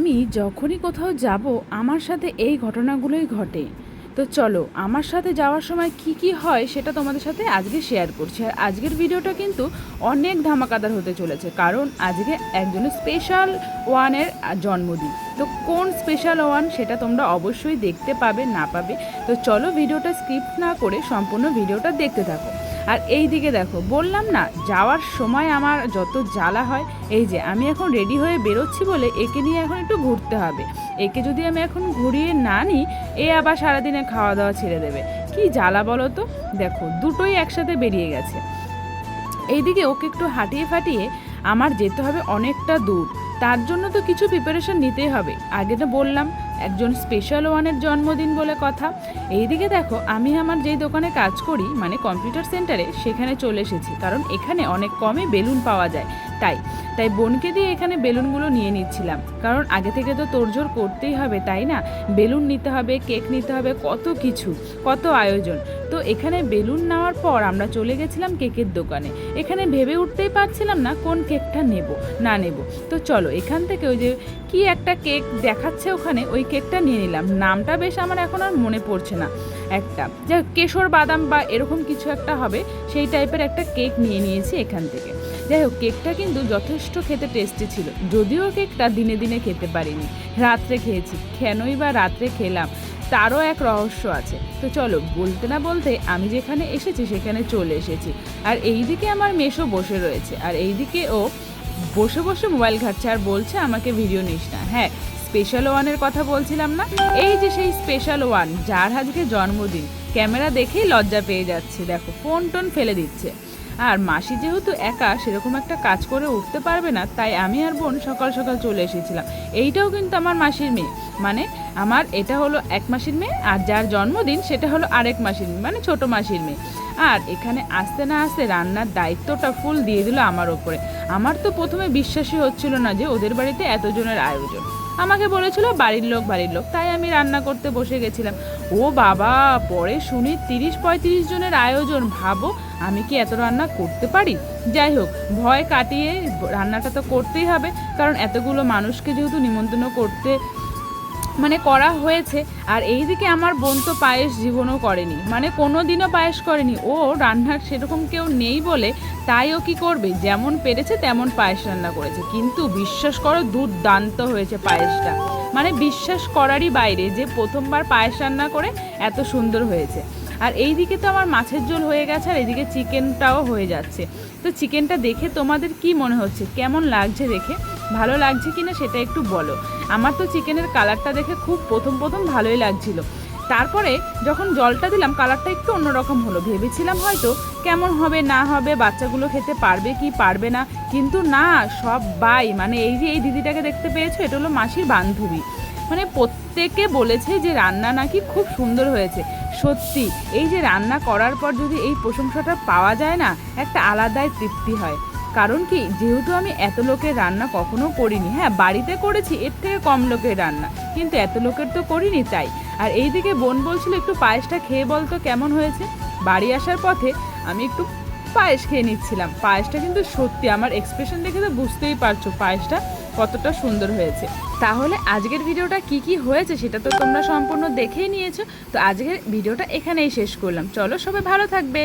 আমি যখনই কোথাও যাব, আমার সাথে এই ঘটনাগুলোই ঘটে। তো চলো, আমার সাথে যাওয়ার সময় কি কি হয় সেটা তোমাদের সাথে আজকে শেয়ার করছি। আর আজকের ভিডিওটা কিন্তু অনেক ধামাকাদার হতে চলেছে। কারণ আজকে একজনের স্পেশাল ওয়ানের জন্মদিন। তো কোন স্পেশাল ওয়ান সেটা তোমরা অবশ্যই দেখতে পাবে, না পাবে? তো চলো ভিডিওটা স্কিপ না করে সম্পূর্ণ ভিডিওটা দেখতে থাকো। আর এই দিকে দেখো, বললাম না, যাওয়ার সময় আমার যত জ্বালা হয়, এই যে আমি এখন রেডি হয়ে বেরোচ্ছি বলে একে নিয়ে এখন একটু ঘুরতে হবে। একে যদি আমি এখন ঘুরিয়ে না নিই, এ আবার সারাদিনে খাওয়া দাওয়া ছেড়ে দেবে। কি জ্বালা বলো তো? দেখো, দুটোই একসাথে বেরিয়ে গেছে। এইদিকে ওকে একটু হাঁটিয়ে ফাটিয়ে আমার যেতে হবে অনেকটা দূর। তার জন্য তো কিছু প্রিপারেশন নিতেই হবে। আগে তো বললাম, একজন স্পেশাল ওয়ানের জন্মদিন বলে কথা। এইদিকে দেখো, আমি আমার যেই দোকানে কাজ করি মানে কম্পিউটার সেন্টারে সেখানে চলে এসেছি। কারণ এখানে অনেক কমে বেলুন পাওয়া যায়। তাই তাই বোনকে দিয়ে এখানে বেলুনগুলো নিয়ে নিচ্ছিলাম। কারণ আগে থেকে তো তোড়জোড় করতেই হবে, তাই না? বেলুন নিতে হবে কেক নিতে হবে, কত কিছু, কত আয়োজন। তো এখানে বেলুন নেওয়ার পর আমরা চলে গেছিলাম কেকের দোকানে। এখানে ভেবে উঠতেই পারছিলাম না কোন কেকটা নেব, না নেব। তো চলো, এখান থেকে ওই যে কি একটা কেক দেখাচ্ছে ওখানে, ওই কেকটা নিয়ে নিলাম। নামটা বেশ আমার এখন আর মনে পড়ছে না একটা। যা কেশর বাদাম বা এরকম কিছু একটা হবে, সেই টাইপের একটা কেক নিয়ে নিয়েছি এখান থেকে। যাই হোক, কেকটা কিন্তু যথেষ্ট খেতে টেস্টি ছিল। যদিও কেকটা দিনে দিনে খেতে পারিনি। রাত্রে খেয়েছি। কেনই বা রাত্রে খেলাম? তারও এক রহস্য আছে। তো চলো, বলতে না বলতে আমি যেখানে এসেছি সেখানে চলে এসেছি। আর এইদিকে আমার মেশো বসে রয়েছে। আর এইদিকে ও বসে বসে মোবাইল ঘাটছে আর বলছে, আমাকে ভিডিও নিস না। হ্যাঁ স্পেশাল ওয়ানের কথা বলছিলাম না? এই যে সেই স্পেশাল ওয়ান যার আজকে জন্মদিন। ক্যামেরা দেখেই লজ্জা পেয়ে যাচ্ছে। দেখো ফোন টোন ফেলে দিচ্ছে। আর মাসি যেহেতু একা, সেরকম একটা কাজ করে উঠতে পারবে না, তাই আমি আর বোন সকাল সকাল চলে এসেছিলাম। এইটাও কিন্তু আমার মাসির মেয়ে। মানে আমার এটা হলো এক মাসির মেয়ে, আর যার জন্মদিন সেটা হলো আরেক মাসির মেয়ে মানে ছোট মাসির মেয়ে। আর এখানে আসতে না আসতে রান্নার দায়িত্বটা ফুল দিয়ে দিল আমার ওপরে। আমার তো প্রথমে বিশ্বাসই হচ্ছিল না যে ওদের বাড়িতে এতজনের আয়োজন। আমাকে বলেছিল, বাড়ির লোক বাড়ির লোক। তাই আমি রান্না করতে বসে গেছিলাম। ও বাবা, পরে শুনি তিরিশ পঁয়ত্রিশ জনের আয়োজন, ভাবো। আমি কি এত রান্না করতে পারি? যাই হোক, ভয় কাটিয়ে রান্নাটা তো করতেই হবে, কারণ এতগুলো মানুষকে যেহেতু নিমন্ত্রণ করতে মানে করা হয়েছে, আর এই দিকে আমার বোন তো পায়েস জীবনও করেনি মানে কোনো দিনও পায়েস করেনি। ও রান্নার সেরকম কেউ নেই বলে তাই ও কী করবে? যেমন পেরেছে তেমন পায়েস রান্না করেছে। কিন্তু বিশ্বাস করো, দুর্দান্ত হয়েছে পায়েসটা। মানে বিশ্বাস করারই বাইরে, যে প্রথমবার পায়েস রান্না করে এত সুন্দর হয়েছে। আর এই দিকে তো আমার মাছের ঝোল হয়ে গেছে, আর এদিকে চিকেনটাও হয়ে যাচ্ছে। তো চিকেনটা দেখে তোমাদের কি মনে হচ্ছে? কেমন লাগছে দেখে? ভালো লাগছে কিনা সেটা একটু বলো। আমার তো চিকেনের কালারটা দেখে খুব প্রথম প্রথম ভালোই লাগছিল। তারপরে যখন জলটা দিলাম, কালারটা একটু অন্যরকম হলো। ভেবেছিলাম হয়তো কেমন হবে, না হবে, বাচ্চাগুলো খেতে পারবে কি পারবে না। কিন্তু না, সব বাই। মানে এই যে এই দিদিটাকে দেখতে পেয়েছ, এটা হলো মাসির বান্ধবী। মানে প্রত্যেকে বলেছে যে রান্না নাকি খুব সুন্দর হয়েছে। সত্যি, এই যে রান্না করার পর যদি এই প্রশংসাটা পাওয়া যায় না, একটা আলাদাই তৃপ্তি হয়। কারণ কি, যেহেতু আমি এত লোকের রান্না কখনো করিনি হ্যাঁ বাড়িতে করেছি, এর থেকে কম লোকের রান্না, কিন্তু এত লোকের তো করিনি তাই। আর এইদিকে বোন বলছিল, একটু পায়েসটা খেয়ে বলতো কেমন হয়েছে? বাড়ি আসার পথে আমি একটু পায়েস খেয়ে নিচ্ছিলাম। পায়েসটা কিন্তু সত্যি আমার এক্সপ্রেশন দেখে তো বুঝতেই পারছ পায়েসটা কতটা সুন্দর হয়েছে। তাহলে আজকের ভিডিওটা কি কি হয়েছে সেটা তো তোমরা সম্পূর্ণ দেখেই নিয়েছো। তো আজকের ভিডিওটা এখানেই শেষ করলাম। চলো সবাই ভালো থাকবে।